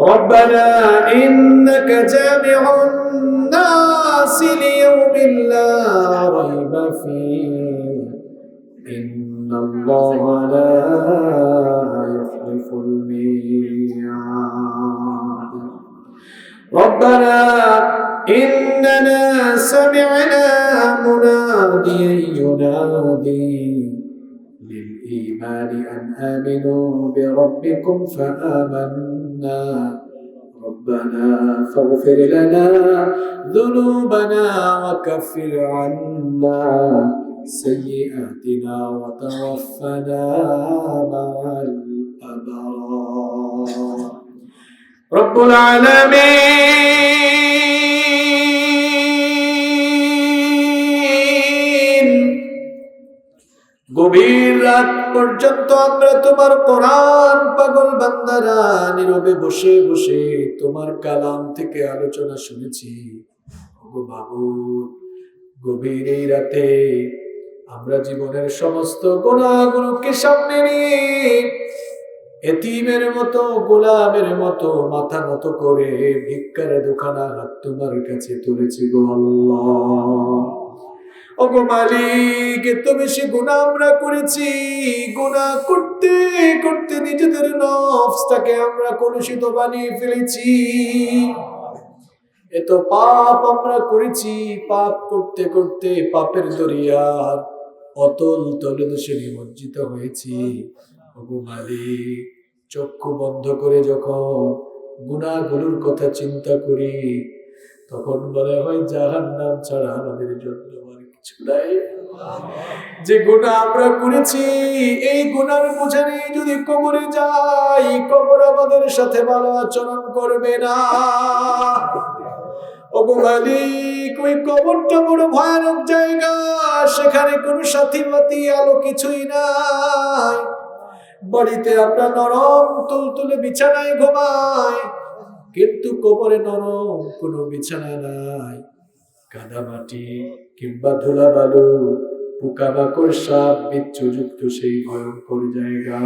ربنا إنك جامع الناس ليوم لا ريب فيه. إن الله لا يخلف الميعاد. ربنا إننا سمعنا مناديا ينادي للإيمان أن آمنوا بربكم فآمنا. ربنا فاغفر لنا ذنوبنا وكفر عنا سيئاتنا وتوفنا مع الأبرار. رب العالمين. গভীর রাত পর্যন্ত আমরা তোমার কোরআন পাগল বান্দারা নীরবে বসে বসে তোমার কালাম থেকে আলোচনা শুনেছি। গভীর এই রাতে আমরা জীবনের সমস্ত গুণাগুলোকে সামনে নিয়ে এতিমের মতো, গোলামের মতো মাথা নত করে ভিক্ষার দোকানা তোমার কাছে তুলেছি গো ওগো মালিক এত বেশি গুণা আমরা করেছি। গুণা করতে করতে নিজেদের নফসটাকে আমরা কলুষিত বানিয়ে ফেলেছি। এত পাপ আমরা করেছি, পাপ করতে করতে পাপের দরিয়ার অতল তলদেশে নিমজ্জিত হয়েছি। ওগো মালিক, চক্ষু বন্ধ করে যখন গুণাগুলোর কথা চিন্তা করি, তখন মনে হয় জাহান নাম ছাড়া আমাদের জন্য যে গুণা আমরা করেছি, এই গুণার বোঝা নিয়ে যদি কবরে যাই, কবর আমাদের সাথে ভালো আচরণ করবে না। মালিক, ওই কবরটা বড় ভয়ানক জায়গা, সেখানে কোনো সাথী আলো কিছুই নাই। বাড়িতে আমরা নরম তুলতুলে বিছানায় ঘুমাই, কিন্তু কবরে নরম কোনো বিছানা নাই। কাদা মাটি কিংবা ধুলা বালু পোকামাকড় সাপ, বিচ্ছুযুক্ত সেই ভয়ঙ্কর জায়গা।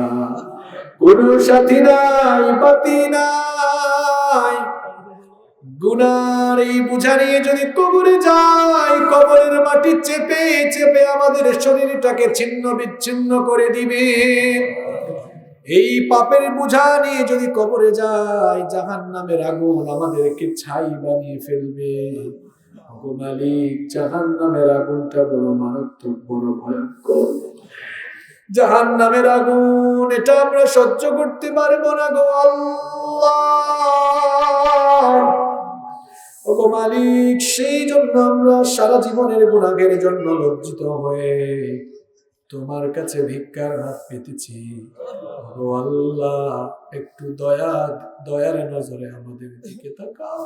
কোনো সাথী নাই বাতি নাই। গুনার এই বুঝা নিয়ে যদি কবরে যাই, কবরের মাটি চেপে চেপে আমাদের শরীরটাকে ছিন্ন বিচ্ছিন্ন করে দিবে। এই পাপের বোঝা নিয়ে যদি কবরে যাই জাহান নামের আগুন আমাদেরকে ছাই বানিয়ে ফেলবে। মালিক আগুনটা বড় মারাত্মক, বড় আগুন, এটা আমরা সহ্য করতে পারব না মালিক, সেই জন্য আমরা সারা জীবনের গুণাগের জন্য লজ্জিত হয়ে তোমার কাছে ভিক্ষার হাত পেতেছি। আল্লাহ, একটু দয়া, দয়ার নজরে আমাদের দিকে তাকাও।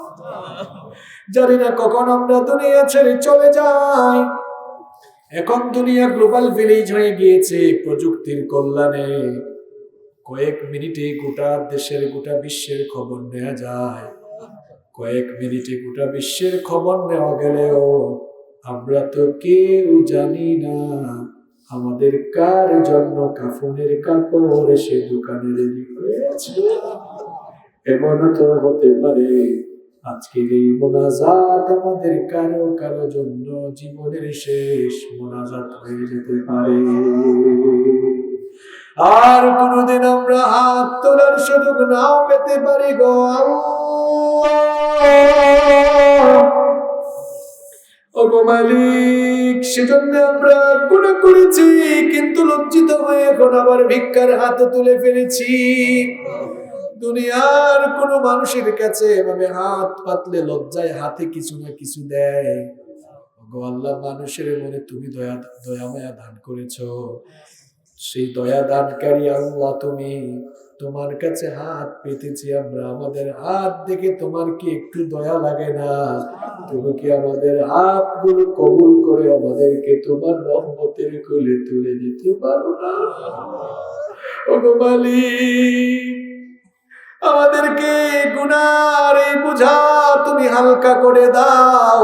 জানি না কখন আমরা দুনিয়া ছেড়ে চলে যাই। এখন দুনিয়া গ্লোবাল ভিলেজ হয়ে গিয়েছে প্রযুক্তির কল্যাণে। কয়েক মিনিটে গোটা দেশের, গোটা বিশ্বের খবর নেওয়া যায়। কয়েক মিনিটে গোটা বিশ্বের খবর নেওয়া গেলেও আমরা তো কেউ জানি না। আমাদের কার জন্য কাফনের কাপড় সে দোকানে এমন তো হতে পারে। আজকের এই মোনাজাত আমাদের কারও কারও জন্য জীবনের শেষ মোনাজাত হয়ে যেতে পারে। আর কোনোদিন আমরা হাত তোলার সুযোগ নাও পেতে পারি গো আল্লাহ। ওগো মালিক, সেজন্য আমরা গুণা করেছি, কিন্তু লজ্জিত হয়ে এখন আবার ভিক্ষার হাত তুলে ফেলেছি। দুনিয়ার কোনো মানুষের কাছে এভাবে হাত পাতলে লজ্জায় হাতে কিছু না কিছু দেয়। ওগো আল্লাহ, মানুষের মনে তুমি দয়া দয়া মায়া দান করেছ। সেই দয়া দানকারী আল্লাহ তুমি। তোমার কাছে হাত পেতেছি আমরা, আমাদের হাত দেখে তোমার কি একটু দয়া লাগে না? তুমি কি আমাদের হাতগুলো কবুল করে আমাদেরকে তোমার রহমতের কোলে তুলে দিতে পারো না? আমাদেরকে গুনার এই বোঝা তুমি হালকা করে দাও।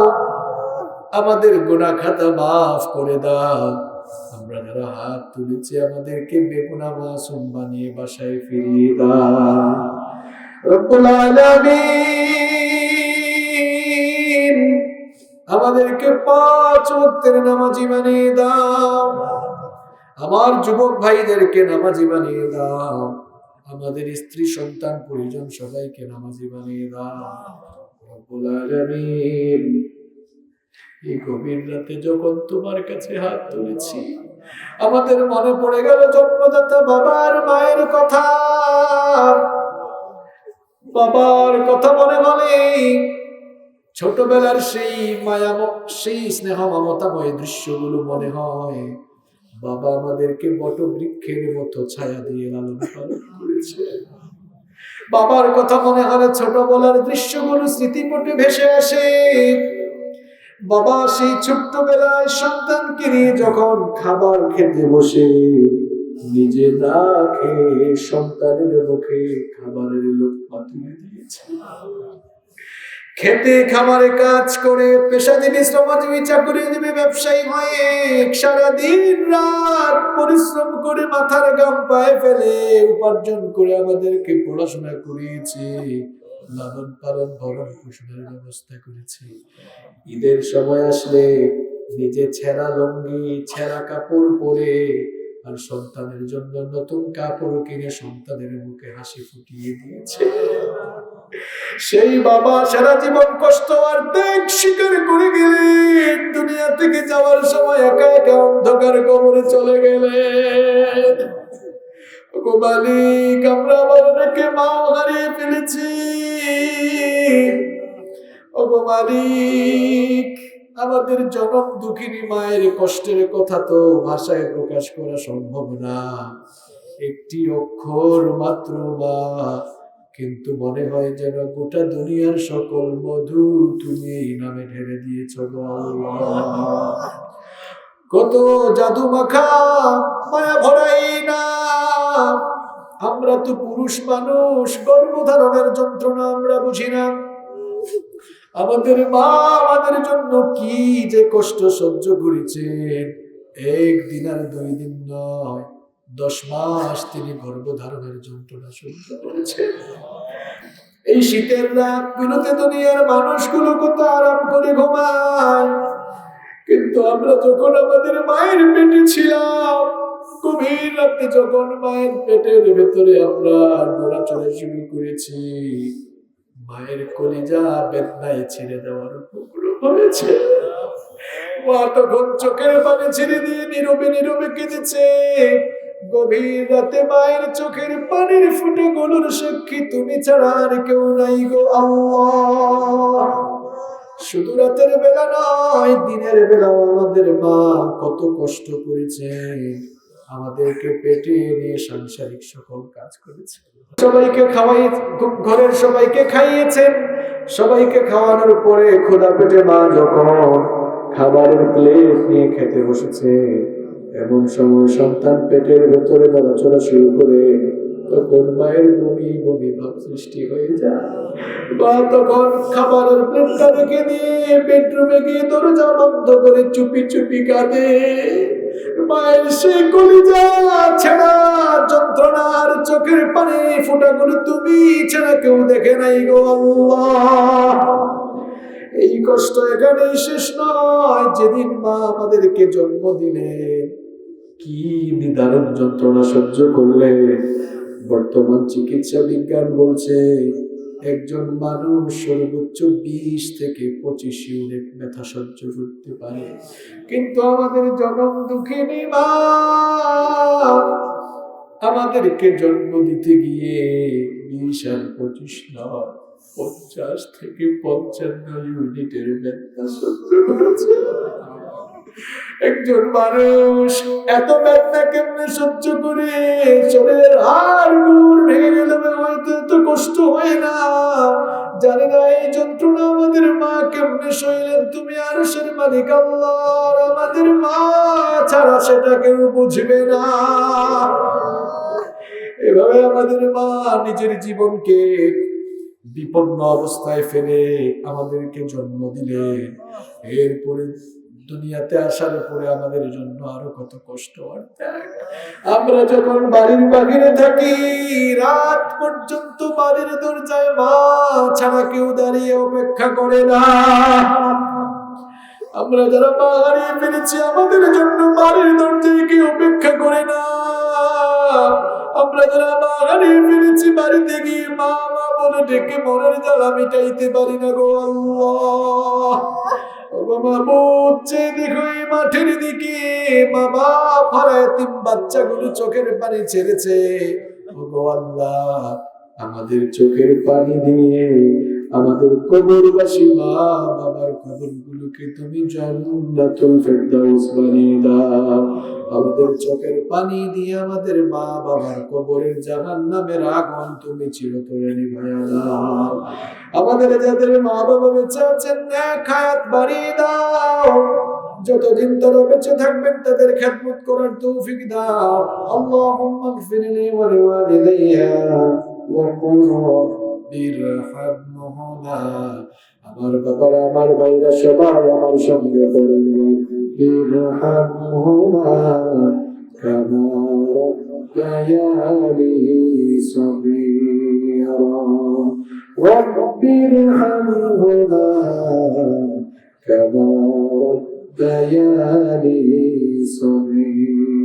আমাদের গুনাহ খাতা মাফ করে দাও। যারা হাত তুলেছি আমাদেরকে বেগুনা মাসুম বানিয়ে বাসায় ফিরিয়ে দাও। রব্বুল আমাদেরকে পাঁচ ওয়াক্তের নামাজি বানিয়ে দাও। আমার যুবক ভাইদেরকে নামাজি বানিয়ে দাও। আমাদের স্ত্রী, সন্তান, পরিজন সবাইকে নামাজি বানিয়ে দাও। রব্বুল আলামিন, এই গভীর রাতে যখন তোমার কাছে হাত তুলেছি আমাদের মনে পড়ে গেল জন্মদাতা বাবার মায়ের কথা। বাবার কথা মনে মনে ছোটবেলার সেই মায়া সেই স্নেহ মমতাময় দৃশ্যগুলো মনে হয়। বাবা আমাদেরকে বট বৃক্ষের মতো ছায়া দিয়ে লালন পালন করেছে। বাবার কথা মনে হলে ছোটবেলার দৃশ্যগুলো স্মৃতিপটে ভেসে আসে। বাবা সেই ছোট্টবেলায় সন্তানকে নিয়ে যখন খাবার খেতে বসে, নিজে না খেয়ে সন্তানের মুখে খাবারের লোক তুলে দিয়েছে। খেতে খামারে কাজ করে, পেশাজীবী, শ্রমজীবী, চাকরিজীবী, ব্যবসায়ী হয়ে সারাদিন রাত পরিশ্রম করে মাথার গাম পায়ে ফেলে উপার্জন করে আমাদেরকে পড়াশোনা করিয়েছে। লালন পালন, ভরণ পোষণের ব্যবস্থা করেছে। ঈদের সময় আসলে নিজে ছেঁড়া লঙ্গি, ছেঁড়া কাপড় পরে আর সন্তানের জন্য নতুন কাপড় কিনে সন্তানের মুখে হাসি ফুটিয়ে দিয়েছে। সেই বাবা সারা জীবন কষ্ট আর ত্যাগ স্বীকার করে গেলেন। দুনিয়া থেকে যাওয়ার সময় একা একা অন্ধকার কবরে চলে গেলেন। মালিক, আমরা আমার মাও হারিয়ে ফেলেছি। মালিক আমাদের জনম দুঃখিনী মায়ের কষ্টের কথা তো ভাষায় প্রকাশ করা সম্ভব না। একটি অক্ষর মাত্র মা কিন্তু মনে হয় যেন গোটা দুনিয়ার সকল মধু তুমি এই নামে ঢেলে দিয়েছ কত জাদু মাখা, মায়া ভরাই না। আমরা তো পুরুষ মানুষ গর্ভধারণের যন্ত্রণা আমরা বুঝি না। আমাদের মা আমাদের জন্য কি যে কষ্ট সহ্য করেছেন একদিন আর দুই দিন নয়, দশ মাস তিনি গর্ভধারণের যন্ত্রণা সহ্য করেছেন এই শীতের রাত বিরতে দুনিয়ার মানুষগুলো কত আরাম করে ঘুমায়। কিন্তু আমরা যখন আমাদের মায়ের পেটে ছিলাম গভীর রাতে যখন মায়ের পেটের ভেতরে আমরা নড়াচড়া শুরু করেছি, মায়ের কলিজা বেদনায় ছেড়ে দেওয়ার উপক্রম হয়েছে। মা তখন চোখের পানি ছেড়ে দিয়ে নীরবে নীরবে কেঁদেছে। গভীর রাতে মায়ের চোখের পানির ফুটে গলুর সাক্ষী তুমি ছাড়া আর কেউ নাই গো আল্লাহ। শুধু রাতের বেলা নয়, দিনের বেলা আমাদের মা কত কষ্ট করেছে। আমাদেরকে পেটে নিয়ে সাংসারিক সকল কাজ করেছে। সবাইকে খাওয়াই ঘরের সবাইকে খাইয়েছেন। সবাইকে খাওয়ানোর পরে খোদা পেটে মা যখন খাবারের প্লেট নিয়ে খেতে বসেছে, এমন সময় সন্তান পেটের ভেতরে নড়াচড়া শুরু করে তখন মায়ের বমি বমি ভাব সৃষ্টি হয়ে যায়। বা তখন খাবারের প্লেটটা রেখে দিয়ে বেডরুমে গিয়ে দরজা বন্ধ করে চুপি চুপি কাঁদে। মায়ের সেই কলিজা ছেড়া যন্ত্রণার চোখের পানি ফোটাগুলো তুমি ছাড়া কেউ দেখে নাই গো আল্লাহ। এই কষ্ট এখানেই শেষ নয়, যেদিন মা আমাদেরকে জন্ম দিলেন কি নিদারুণ যন্ত্রণা সহ্য করলে। বর্তমান চিকিৎসা বিজ্ঞান বলছে একজন মানুষ সর্বোচ্চ বিশ থেকে পঁচিশ ইউনিট ব্যথা সহ্য করতে পারে। কিন্তু আমাদের জনম দুঃখিনী মা আমাদেরকে জন্ম দিতে গিয়ে বিশ আর পঁচিশ নয়, পঞ্চাশ থেকে পঞ্চান্ন ইউনিটের ব্যথা সহ্য করেছে। একজন মানুষ এত ব্যথা কেমনে সহ্য করে? শরীরের হাড় গুড় ভেঙে গেলে কষ্ট হয় না। জানি না এই যন্ত্রণা আমাদের মা কেমনে সইলেন। তুমি আর সের মালিক আল্লাহ আমাদের মা ছাড়া সেটা কেউ বুঝবে না। এভাবে আমাদের মা নিজের জীবনকে বিপন্ন অবস্থায় ফেলে আমাদেরকে জন্ম দিলে। এরপরে দুনিয়াতে আসার পরে আমাদের জন্য আরও কত কষ্ট আমরা যখন বাড়ির বাহিরে থাকি, রাত পর্যন্ত বাড়ির দরজায় মা ছাড়া কেউ দাঁড়িয়ে অপেক্ষা করে না। আমরা যারা মা হারিয়ে ফেলেছি আমাদের জন্য বাড়ির দরজায় কেউ অপেক্ষা করে না। আমরা যারা মা হারিয়ে ফেলেছি বাড়িতে গিয়ে মা মা বলে ডেকে মনের জ্বালা মিটাইতে পারি না গো আল্লাহ। দেখো এই মাঠের দিকে বাবা ফারায় তিন বাচ্চাগুলো চোখের পানি ছেড়েছে। আল্লাহ আমাদের চোখের পানি দিয়ে, আমাদের কবরবাসী মা বাবার কবরগুলোকে তুমি জান্নাতুল ফেরদাউস বানিয়ে দাও। আমাদের চোখের পানি দিয়ে আমাদের মা বাবার কবরের জাহান্নামের আগুন তুমি চিরতরে নিভাইয়া দাও। আমাদের যাদের মা বাবা বেঁচে আছেন হায়াত বাড়িয়ে দাও। যতদিন তারা বেঁচে থাকবেন, তাদের খেদমত করার তৌফিক দাও। লিওয়ালিদাইয়া। ওয়া কুল রাব্বিরহামহুমা আমার বাবারা আমার ভাইরা সবাই আমার সঙ্গে পড়েন বিরহামহুমা কামা ربياني صغيرا رب ارحمهما كما ربياني صغيرا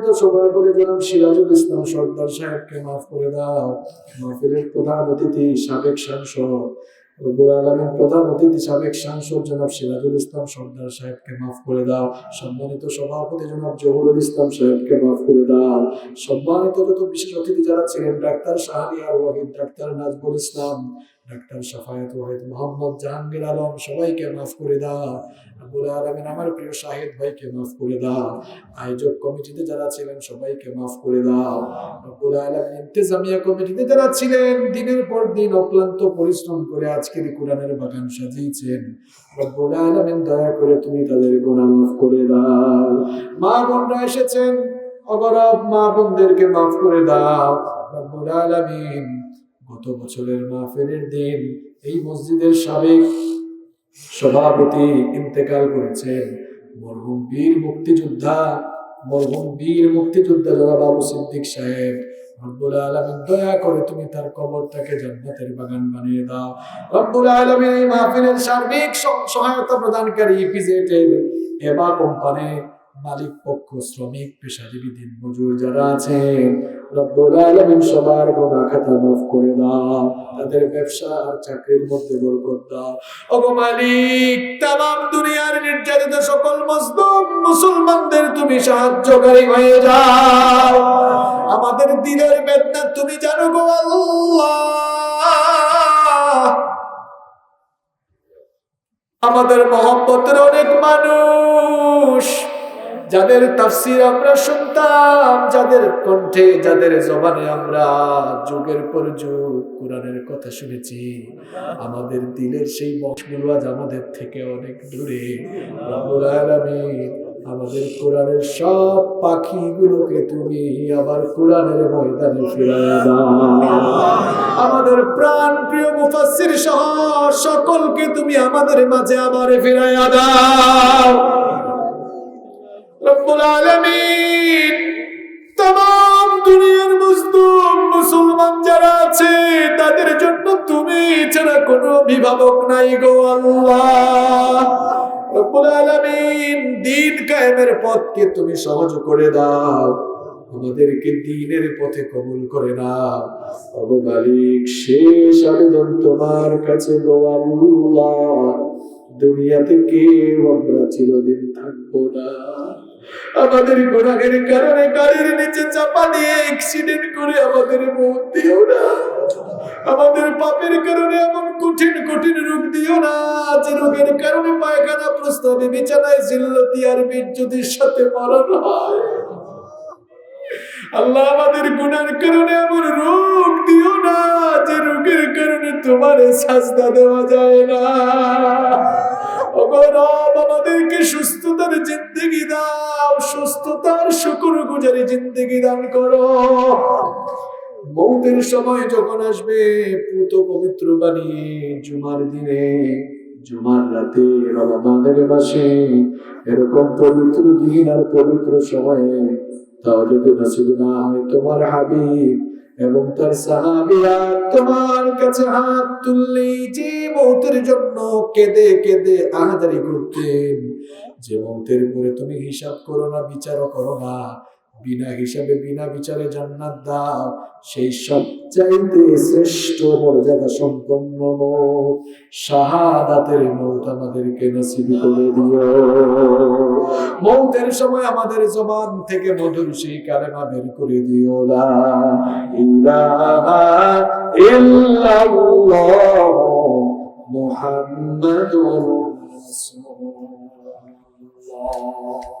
সম্মানিত সভাপতি জনাব সিরাজুল ইসলাম সর্দার সাহেবকে মাফ করে দাও। মাহফিলের প্রধান অতিথি সাবেক সাংসদ প্রধান অতিথি সাবেক সাংসদ জনাব সিরাজুল ইসলাম সর্দার সাহেবকে মাফ করে দাও। সম্মানিত সভাপতি জনাব জহুরুল ইসলাম সাহেবকে মাফ করে দাও। সম্মানিত যত বিশেষ অতিথি যারা ছিলেন, doctor Shahriar Wahid, doctor Nazbul Islam doctor Safayat Wahid Mohammad Jahangir Alam, সবাইকে মাফ করে দাও রব্বুল আলমিন, আমার প্রিয় শাহিদ ভাইকে মাফ করে দাও আয়োজক কমিটিতে যারা ছিলেন, সবাইকে মাফ করে দাও রব্বুল আলামিন, ইন্তেজামিয়া কমিটিতে যারা ছিলেন, দিনের পর দিন অক্লান্ত পরিশ্রম করে আজকের কোরআনের বাগান সাজিয়েছেন। রব্বুল আলামিন, দয়া করে তুমি তাদের গুনাহ মাফ করে দাও মা বোনরা এসেছেন, অগরব মা বোনদেরকে মাফ করে দাও রব্বুল আলামিন গত বছরের মাহফিলের দিন এই মসজিদের সাবেক সভাপতি ইন্তেকাল করেছেন মরহুম বীর মুক্তিযোদ্ধা। মরহুম বীর মুক্তিযোদ্ধা জনাব আবু সিদ্দিক সাহেব, রব্বুল আলামিন, দয়া করে তুমি তার কবরটাকে জান্নাতের বাগান বানিয়ে দাও। রব্বুল আলামিন এই মাহফিলের সার্বিক সহ- সহায়তা প্রদানকারী ইপিজেটের এবা কোম্পানি মালিক, পক্ষ, শ্রমিক, পেশাজীবী দিন মজুর যারা আছেন, রব্বুল আলামিন সবার গোনা খাতা মাফ করে দাও। তাদের ব্যবসা আর চাকরির মধ্যে বরকত দাও। মালিক তাম দুনিয়ার নির্যাতিত সকল মজলুম মুসলমানদের তুমি সাহায্যকারী হয়ে যাও। আমাদের দিলের বেদনা তুমি জানো গো আল্লাহ। আমাদের মহব্বতের অনেক মানুষ যাদের তাফসির আমরা শুনতাম, যাদের কণ্ঠে, যাদের জবানে আমরা যুগের পর যুগ কোরআনের কথা শুনেছি, আমাদের দিলের সেই বক্সগুলো আজ আমাদের থেকে অনেক দূরে। আমাদের কোরআনের সব পাখিগুলোকে তুমি আবার কোরআনের ময়দানে আমাদের প্রাণ প্রিয় মুফাসসির সহ সকলকে তুমি আমাদের মাঝে আবার ফিরাইয়া দাও। মুসলমান যারা আছে, তাদের জন্য তুমি ছাড়া কোনো অভিভাবক নাই গো আল্লাহ। রব্বুল কায়েমের পথকে তুমি সহজ করে দাও। আমাদেরকে দিনের পথে কবুল করে নাও। ওগো মালিক, শেষ আবেদন তোমার কাছে দুনিয়াতে কেউ আমরা চিরদিন থাকব না। আমাদের গুণাহের কারণে গাড়ির নিচে চাপা দিয়ে অ্যাক্সিডেন্ট করে আমাদের মৌত দিও না। আমাদের পাপের কারণে এমন কঠিন কঠিন রোগ দিও না। যে রোগের কারণে পায়খানা প্রস্তাবে বিছানায় জিল্লতি আর বিদ্যুতের সাথে মরণ হয়। আল্লাহ আমাদের গুনার কারণে এমন রোগ দিও না, যে রোগের কারণে তোমার সাজদা দেওয়া যায় না। আমাদেরকে জিন্দগি সুস্থতার শুকুর গুজারি জিন্দগি দান করো। মৌতের সময় যখন আসবে, পুত পবিত্র বানিয়ে জুমার দিনে, জুমার রাতে রমাদানের মাসে, এরকম পবিত্র দিন আর পবিত্র সময়ে, তাও যদি নসিব না হয় তোমার হাবিব এবং তার সাহাবিরা তোমার কাছে হাত তুললেই যে মৌতের জন্য কেঁদে কেঁদে আহাদারি করতেন। যে মৌতের পরে তুমি হিসাব করো না, বিচারও করো না। বিনা হিসাবে, বিনা বিচারে জান্নাত দাও। সেই সব চাইতে শ্রেষ্ঠ মর্যাদা সম্পন্ন শাহাদাতের মৌত আমাদেরকে নসিব করে দিও। মৌতের সময় আমাদের জবান থেকে মধুর সেই কালেমা বের করে দিও লা ইলাহা ইল্লাল্লাহ মুহাম্মাদুর Oh.